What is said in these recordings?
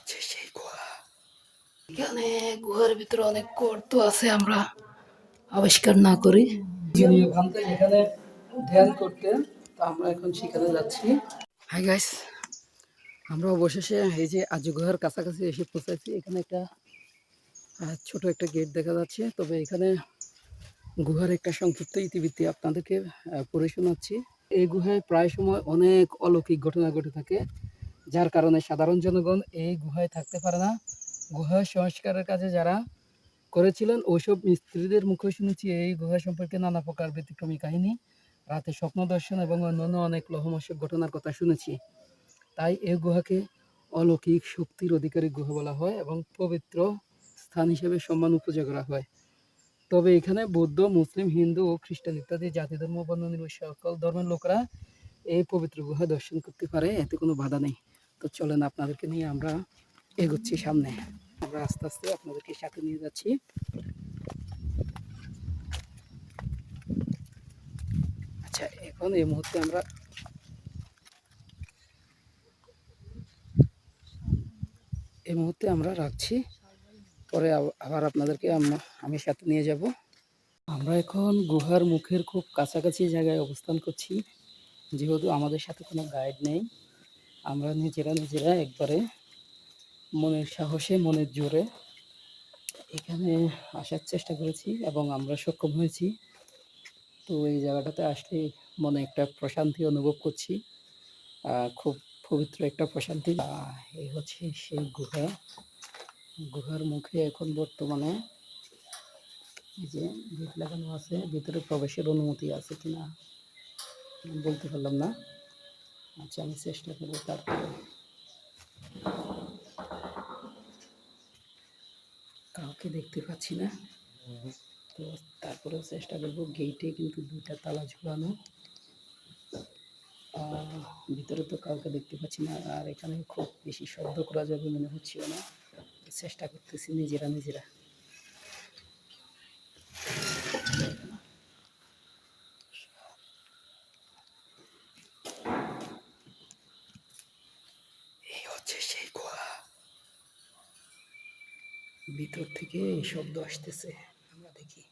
হচ্ছে সেই গুহা এখানে গুহার ভিতরে অনেক গর্ত আছে আমরা আবিষ্কার না করি। ওখান থেকে এখানে ধ্যান করতেন তো আমরা এখন সেখানে যাচ্ছি। হাই গাইস আমরা অবশেষে এই যে আজু গুহার কাছাকাছি এসে পৌঁছাইছি। এখানে একটা ছোট একটা গেট দেখা যাচ্ছে। তবে এখানে গুহার একটা সংক্ষিপ্ত ইতিবৃত্তি আপনাদেরকে পড়ে শোনাচ্ছি। এই গুহায় প্রায় সময় অনেক অলৌকিক ঘটনা ঘটে থাকে। যার কারণে সাধারণ জনগণ এই গুহায় থাকতে পারে না। গুহা সংস্কারের কাজে যারা করেছিলেন ওইসব মিস্ত্রিদের মুখে শুনেছি এই গুহা সম্পর্কে নানা প্রকার ব্যতিক্রমী কাহিনী, রাতে স্বপ্ন দর্শন এবং অন্যান্য অনেক লহমস্যক ঘটনার কথা শুনেছি। তাই এই গুহাকে অলৌকিক শক্তির অধিকারী গুহা বলা হয় এবং পবিত্র স্থান হিসেবে সম্মান উপযোগ করা হয়। তবে এখানে বৌদ্ধ, মুসলিম, হিন্দু ও খ্রিস্টান ইত্যাদি জাতি ধর্ম, বর্ণ সকল ধর্মের লোকরা এই পবিত্র গুহা দর্শন করতে পারে, এতে কোনো বাধা নেই। তো চলেন আপনাদেরকে নিয়ে আমরা এগোচ্ছি সামনে। আমরা আস্তে আস্তে আপনাদেরকে সাথে নিয়ে যাচ্ছি। আচ্ছা এখন এই মুহূর্তে আমরা এই মুহূর্তে আমরা রাখছি। পরে আবার আপনাদেরকে আমি সাথে নিয়ে যাব। আমরা এখন গুহার মুখের খুব কাছাকাছি জায়গায় অবস্থান করছি। যেহেতু আমাদের সাথে কোনো গাইড নেই। আমরা নিজেরা নিজেরা একবারে মনের সাহসে, মনের জোরে এখানে আসার চেষ্টা করেছি এবং আমরা সক্ষম হয়েছি। তো এই জায়গাটাতে আসলে মনে একটা প্রশান্তি অনুভব করছি। খুব পবিত্র একটা প্রশান্তি। এই হচ্ছে সেই গুহা। গুহার মুখে এখন বর্তমানে এই যে গেট লাগানো আছে, ভিতরে প্রবেশের অনুমতি আছে কিনা বলতে পারলাম না। আচ্ছা আমি চেষ্টা করব তারপরে। কাউকে দেখতে পাচ্ছি না। তো তারপরেও চেষ্টা করব গেটে কিন্তু দুইটা তালা ঝুলানো। ভিতরে তো কাউকে দেখতে পাচ্ছি না, আর এখানে খুব বেশি শব্দ করা যাবে মনে হচ্ছিল না। চেষ্টা করতেছি নিজেরা নিজেরা। ভিতর থেকে এই শব্দ আসতেছে। আমরা দেখি।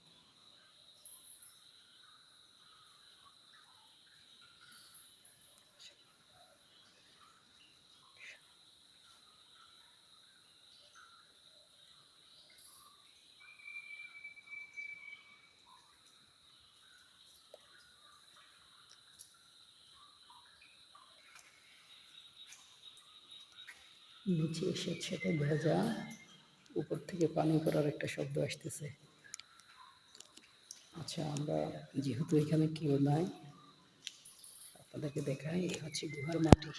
নিচে স্বেচ্ছাতে ভেজা উপর থেকে পানি পড়ার একটা শব্দ আসতেছে। আচ্ছা আমরা যেহেতু এখানে কেউ নাই আপনাদেরকে দেখাই হচ্ছে গুহার মাটি।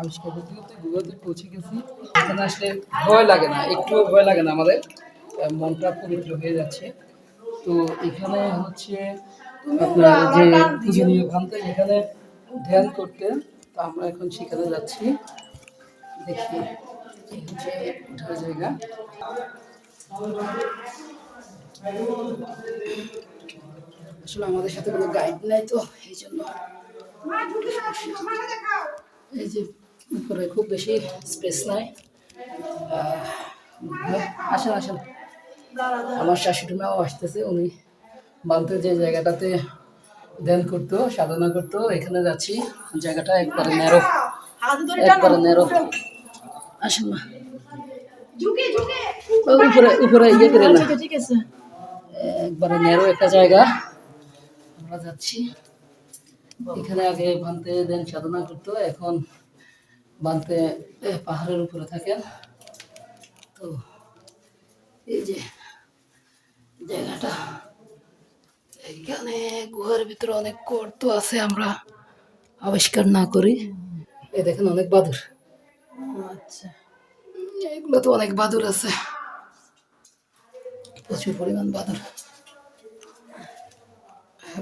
আবিষ্কার করতে করতে গুহাতে পৌঁছে গেছি। এখানে আসলে ভয় লাগে না একটুও ভয় লাগে না আমাদের। মনটা পবিত্র হয়ে যাচ্ছে। তো এখানে হচ্ছে আপনার যে পূজনীয় ভান্তে এখানে ধ্যান করতে তো আমরা এখন সেখানে যাচ্ছি। দেখি। ওঠার জায়গা। আসলে আমাদের সাথে কোনো গাইড নাই তো এই জন্য এই যে উপরে খুব বেশি স্পেস নাই। আসেন আসেন। আমার শাশুড়ি মাও আসতেছে উনি বান্তে যে জায়গাটাতে ধ্যান করতো সাধনা করতো এখানে যাচ্ছি। জায়গাটা একবারে ন্যারো একবারে ন্যারো আসেন উপরে উপরে ইয়ে করে না। ঠিক আছে একবারে একটা জায়গা। আমরা যাচ্ছি। এখানে আগে বানতে দেন সাধনা করতো এখন বানতে পাহাড়ের উপরে থাকেন। তো এই যে জায়গাটা এইখানে গুহার ভিতরে অনেক গর্ত আছে আমরা আবিষ্কার না করি। এ দেখেন অনেক বাদুর আচ্ছা। এগুলো তো অনেক বাদুর আছে। প্রচুর পরিমাণ বাদুর।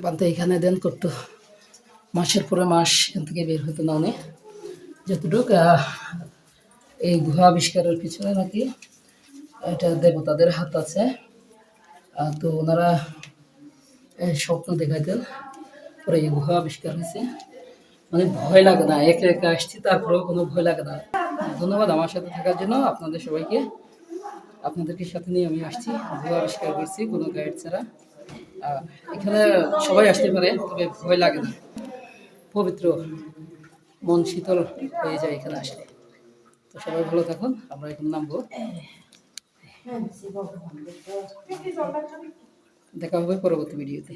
বানতে এখানে দেন করতো। মাসের পরে মাস এখান থেকে বের হতো না অনেক যতটুক এই গুহা আবিষ্কারের পিছনে নাকি এটা দেবতাদের হাত আছে। তো ওনারা স্বপ্ন দেখাইতেন। পরে এই গুহা আবিষ্কার হয়েছে। মানে ভয় লাগে না, একে একে আসছি, তারপরেও কোনো ভয় লাগে না। ধন্যবাদ আমার সাথে থাকার জন্য। আপনাদের সবাইকে, আপনাদেরকে সাথে নিয়ে আমি আসছি। ভুয়া আবিষ্কার করছি কোনো গাইড ছাড়া। এখানে সবাই আসতে পারে, তবে ভয় লাগে না। পবিত্র মন শীতল হয়ে যায় এখানে আসলে। তো সবাই ভালো থাকুন, আমরা এখন নামবো। দেখা হবে পরবর্তী ভিডিওতে।